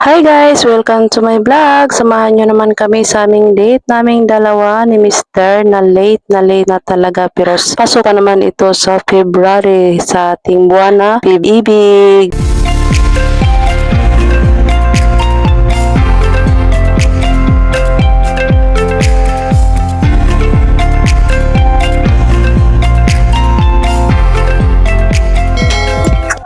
Hi guys! Welcome to my vlog. Samahan nyo naman kami sa aming date naming dalawa ni Mr. na late na late na talaga pero pasok pa naman ito sa February sa ating buwan na Ibig.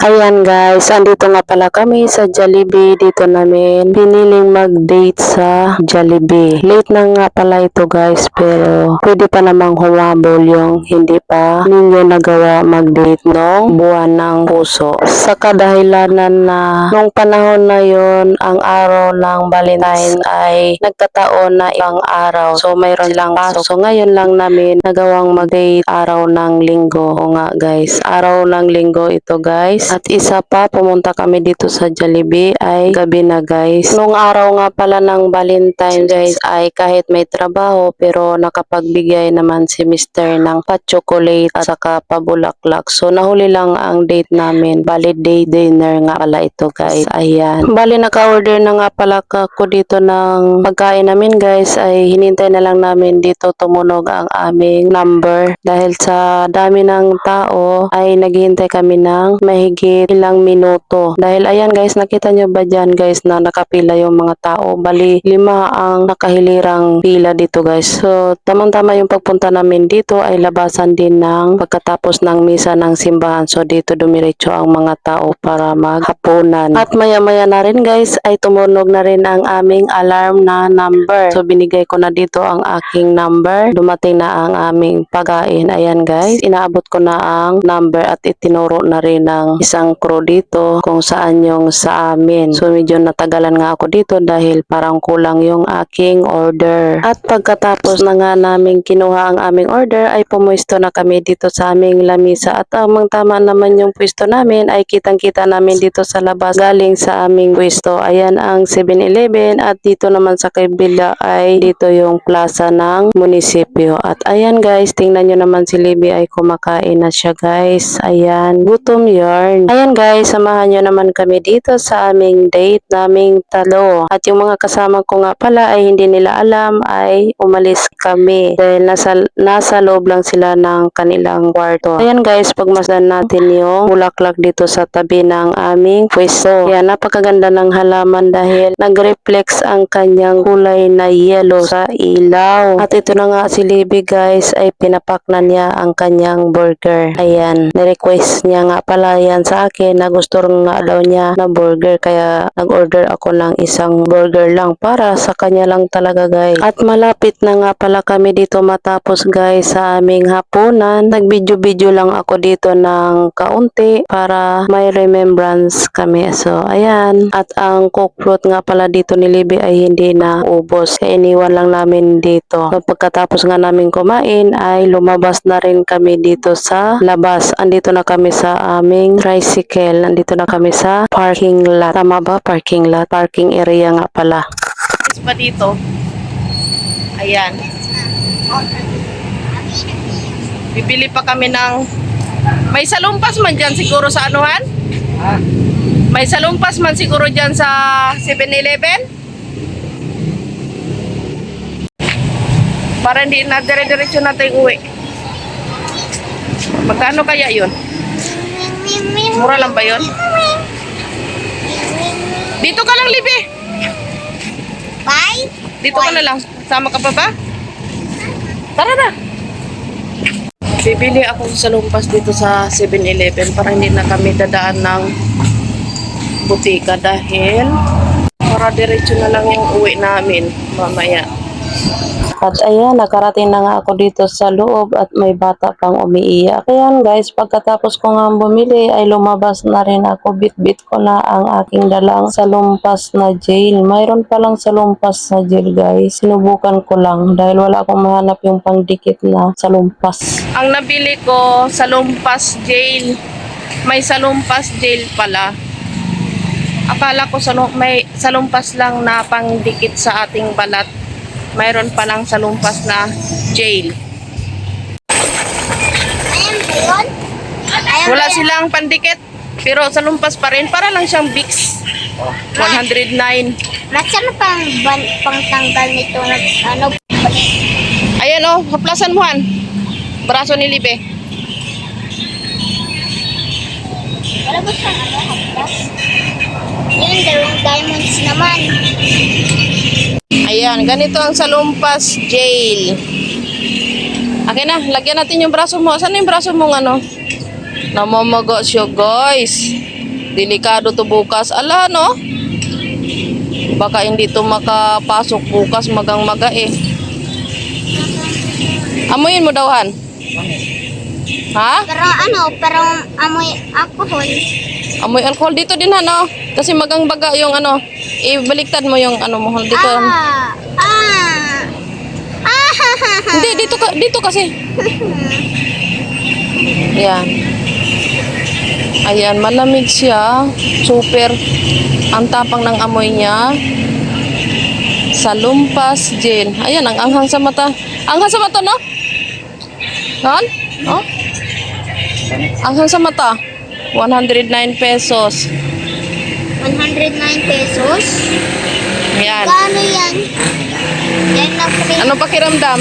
Ayan guys, andito nga pala kami sa Jollibee. Dito namin piniling mag-date sa Jollibee. Late na nga pala ito guys, pero pwede pa namang humabol yung hindi pa ninyo nagawa mag-date nung buwan ng puso. Sa kadahilanan na nung panahon na yon ang araw ng Valentine ay nagkataon na ibang araw. So mayroon lang pasok. So ngayon lang namin nagawang mag-date araw ng linggo. O nga guys, araw ng linggo ito guys. At isa pa, pumunta kami dito sa Jollibee ay gabi na guys. Nung araw nga pala ng Valentine guys ay kahit may trabaho pero nakapagbigay naman si Mr. ng pa-chocolate at saka pabulaklak. So nahuli lang ang date namin. Bali day dinner nga pala ito guys. Ayan. Bali naka-order na nga pala ako dito ng pagkain namin guys ay hinintay na lang namin dito tumunog ang aming number. Dahil sa dami ng tao ay naghihintay kami ng mahigit ilang minuto. Dahil ayan guys, nakita nyo ba dyan guys na nakapila yung mga tao. Bali, lima ang nakahilirang pila dito guys. So, tamang-tama yung pagpunta namin dito ay labasan din ng pagkatapos ng misa ng simbahan. So, dito dumiretso ang mga tao para maghapunan. At maya-maya na rin guys, ay tumunog na rin ang aming alarm na number. So, binigay ko na dito ang aking number. Dumating na ang aming pagkain. Ayan guys, inaabot ko na ang number at itinuro na rin ng isang crew dito kung saan yung sa amin. So medyo natagalan nga ako dito dahil parang kulang yung aking order. At pagkatapos na nga namin kinuha ang aming order ay pumuesto na kami dito sa aming lamisa at amang tama naman yung pwesto namin ay kitang kita namin dito sa labas galing sa aming pwesto. Ayan ang 7-Eleven at dito naman sa kabila ay dito yung plaza ng munisipyo. At ayan guys, tingnan nyo naman si Libby ay kumakain na siya guys. Ayan, gutom yarn. Ayan guys, samahan nyo naman kami dito sa aming date naming talo. At yung mga kasama ko nga pala ay hindi nila alam ay umalis kami dahil nasa, nasa loob lang sila ng kanilang kwarto. Ayan guys, pagmasdan natin yung bulaklak dito sa tabi ng aming pwesto. Ayan, napakaganda ng halaman dahil nag-reflex ang kanyang kulay na yellow sa ilaw. At ito na nga si Libby guys ay pinapak na niya ang kanyang burger. Ayan, nirequest niya nga pala yan sa akin na gusto rin nga daw niya na burger kaya nag-order ako ng isang burger lang para sa kanya lang talaga guys. At malapit na nga pala kami dito matapos guys sa aming hapunan. Nag-video-video lang ako dito ng kaunti para may remembrance kami. So ayan. At ang coke fruit nga pala dito ni Libby ay hindi na ubos. Kaya iniwan lang namin dito. So, pagkatapos nga namin kumain ay lumabas na rin kami dito sa labas. Andito na kami sa aming tricycle. Andito na kami sa parking lot. Tama ba? Parking lot. Parking area nga pala. pa dito. Ayan. Bibili pa kami ng may salumpas man dyan siguro sa anuhan? May salumpas man siguro dyan sa 7-Eleven? Para hindi na dire-diretso natin uwi. Magkano kaya yun? Mura lang ba yun? Dito ka lang, Libby. Bye. Dito ka na lang. Sama ka pa ba? Tara na. Bibili ako sa lumpas dito sa 7-Eleven para hindi na kami dadaan ng butika dahil para diretso na lang yung uwi namin mamaya. At ayan, nakarating na nga ako dito sa loob at may bata pang umiiyak. Ayan guys, pagkatapos ko nga bumili ay lumabas na rin ako. Bit-bit ko na ang aking dalang salumpas na jail. Mayroon palang salumpas na jail guys. Sinubukan ko lang dahil wala akong mahanap yung pangdikit na salumpas. Ang nabili ko, salumpas jail. May salumpas jail pala. Akala ko salum may salumpas lang na pangdikit sa ating balat. Mayroon palang salumpas na jail. Ayan ba yun? Ayan Wala silang pandikit. Pero sa lumpas pa rin, para lang siyang Vicks. 109. Nasaan na pang pangtanggal nito na ano? Ayan oh, haplasan mo han. Braso ni Libe. Wala ba siyang ano? Haplas? Yan, dalawang diamonds naman. Ayan, ganito ang salumpas jail. Akin na, lagyan natin yung braso mo. Saan yung braso mong ano? Namamaga siya, guys. Delikado to bukas. Ala, no? Baka hindi to makapasok bukas magang maga eh. Amuyin mo daw, Han. Ha? Pero ano, parang amoy alcohol. Amoy alcohol dito din, Han, oh. Kasi magang baga yung ano. Ibaliktad mo yung ano mo. Dito. Ah! Ah! Ah! Hindi, dito, ka, dito kasi. Yan. Ayan, malamig siya. Super. Ang tapang ng amoy niya. Salumpas gin. Ayan, ang anghang sa mata. Anghang sa mata, no? Non? No? Anghang sa mata. 109 pesos. 109 pesos? Ayan. Kano yan? Yan na free. Ano pakiramdam?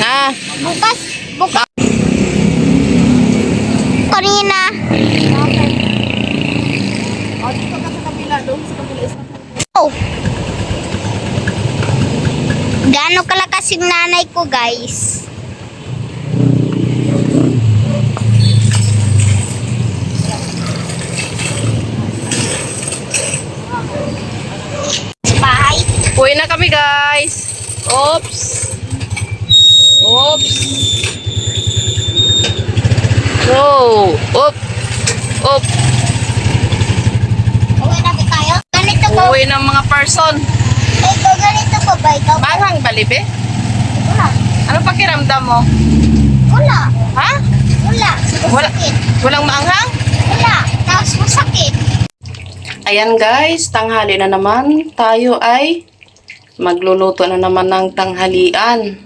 Ha? Bukas, bukas. Kanina. Oh. Gaano kalakas yung nanay ko, guys? Sa bahay. Uwi na kami, guys. Oops. Oops. So, up. Up. Uwi na ba tayo? Ganito ko. Uwi ng mga person. Ito, ganito ko ba? Ba? Manghang balibe? Wala. Ano pakiramdam mo? Wala. Ha? Wala. Wala. Walang maanghang? Wala. Tapos masakit. Ayan guys, tanghali na naman. Tayo ay magluluto na naman ng tanghalian.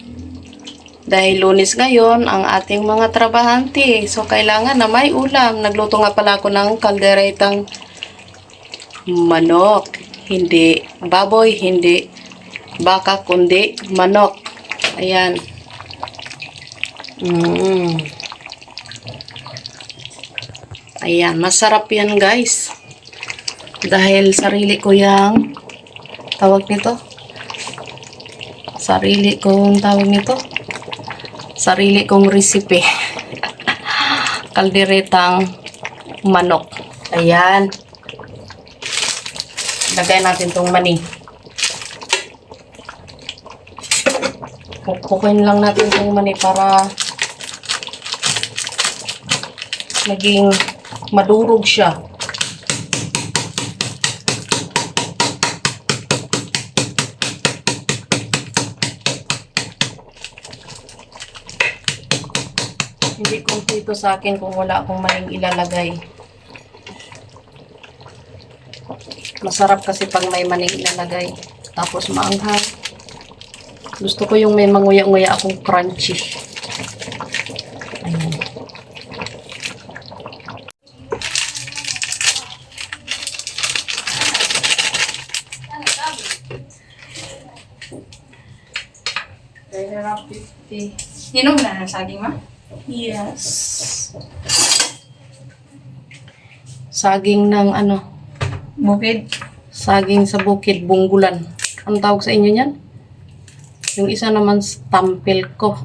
Dahil lunis ngayon ang ating mga trabahante. So kailangan na may ulam. Nagluto nga pala ako ng kalderetang manok. Hindi baboy, hindi baka, kundi manok. Ayan. Mm. Ayan, masarap yan guys. Dahil sarili ko yung tawag nito. Sarili kong tawag nito. Sarili kong recipe. Kalderetang manok. Ayan. Lagay natin tong mani. Kukunin lang natin tong mani para naging madurog siya. Hindi kumpleto sa akin kung wala akong maling ilalagay. Masarap kasi pag may maning ilalagay. Tapos maanghang. Gusto ko yung may manguya-nguya akong crunchy. Ayan. Hinog na ng saging ma? Yes. Saging ng ano, Bukid. saging sa bukid, bunggulan. Ang tawag sa inyo niyan? Yung isa naman, stampil ko.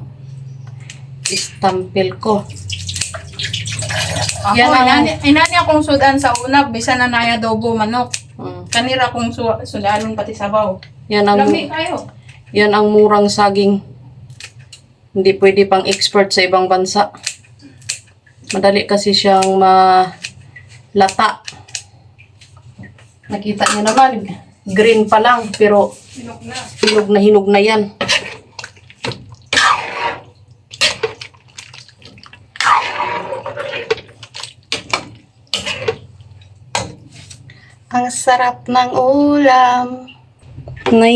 Stampil ko. Ako, Yan ang- inani, inani akong sudan sa una, bisa na naya adobo manok. Mm. Kanira akong su sudanong pati sabaw. Yan ang, Lami kayo. yan ang murang saging. Hindi pwede pang export sa ibang bansa. Madali kasi siyang malata. Nakita niyo naman, green pa lang, pero Hinog na. hinog na hinog na yan. Ang sarap ng ulam na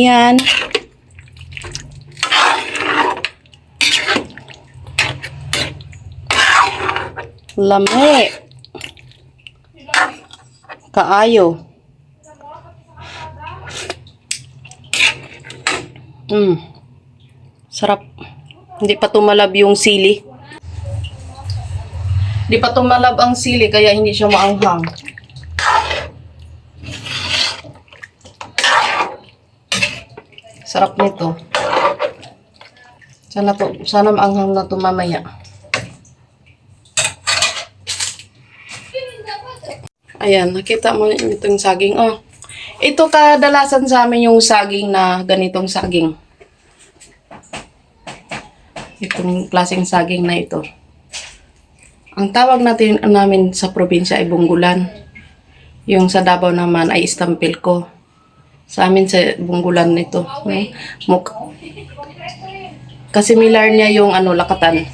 Lami. Kaayo. Mm. Sarap. Hindi pa tumalab yung sili. Hindi pa tumalab ang sili kaya hindi siya maanghang. Sarap nito. Sana to, sana maanghang na to mamaya. Ayan, nakita mo itong saging. Oh, ito kadalasan sa amin yung saging na ganitong saging. Itong klaseng saging na ito. Ang tawag natin namin sa probinsya ay bunggulan. Yung sa Davao naman ay istampil ko. Sa amin sa bunggulan nito. Muk- Kasi similar niya yung ano, lakatan.